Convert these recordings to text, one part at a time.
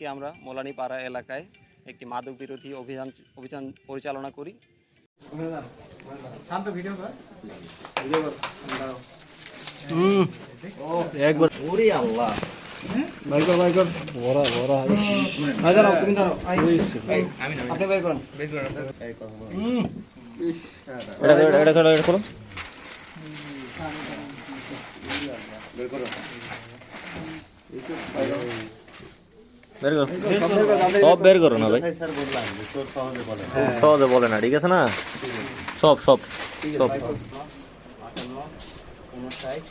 আজকে আমরা মোলানি পাড়া এলাকায় একটি মাদক বিরোধী অভিযান অভিযান পরিচালনা করি। বের করো। বের করো। সব বের করো না ভাই। সহজে বলে না ঠিক আছে না? সব সব সব। আটান্ন উনষাট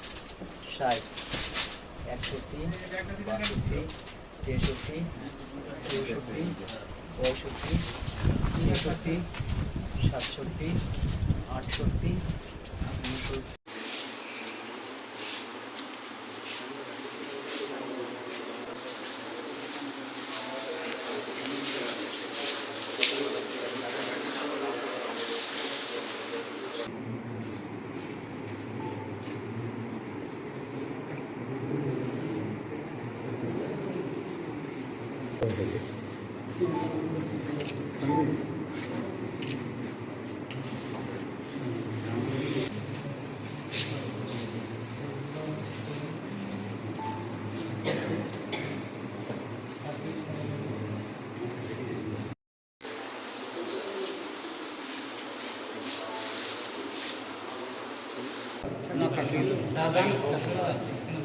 なかった。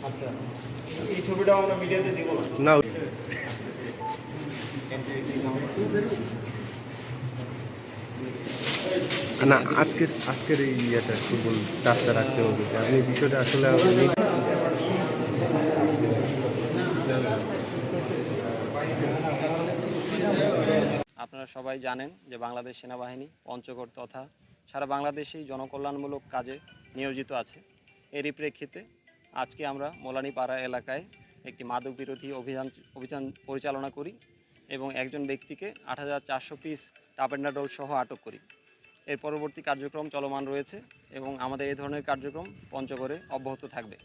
চৌষট্টি পঁয়ষট্টি ছেষট্টি সাতষট্টি আটষট্টি উনষট্টি না? না। আজকের আজকের এই ইয়েটা ফুটবল টাচটা রাখতে হবে। আপনি বিষয়টা আসলে আপনি আপনারা সবাই জানেন যে বাংলাদেশ সেনাবাহিনী পঞ্চগড় তথা সারা বাংলাদেশেই জনকল্যাণমূলক কাজে নিয়োজিত আছে। এরই প্রেক্ষিতে আজকে আমরা মোলানি পাড়া এলাকায় একটি মাদক বিরোধী অভিযান অভিযান পরিচালনা করি এবং একজন ব্যক্তিকে আট হাজার চারশো পিস টাপেন্ডাডল সহ আটক করি। এর পরবর্তী কার্যক্রম চলমান রয়েছে এবং আমাদের এ ধরনের কার্যক্রম পঞ্চগড়ে অব্যাহত থাকবে।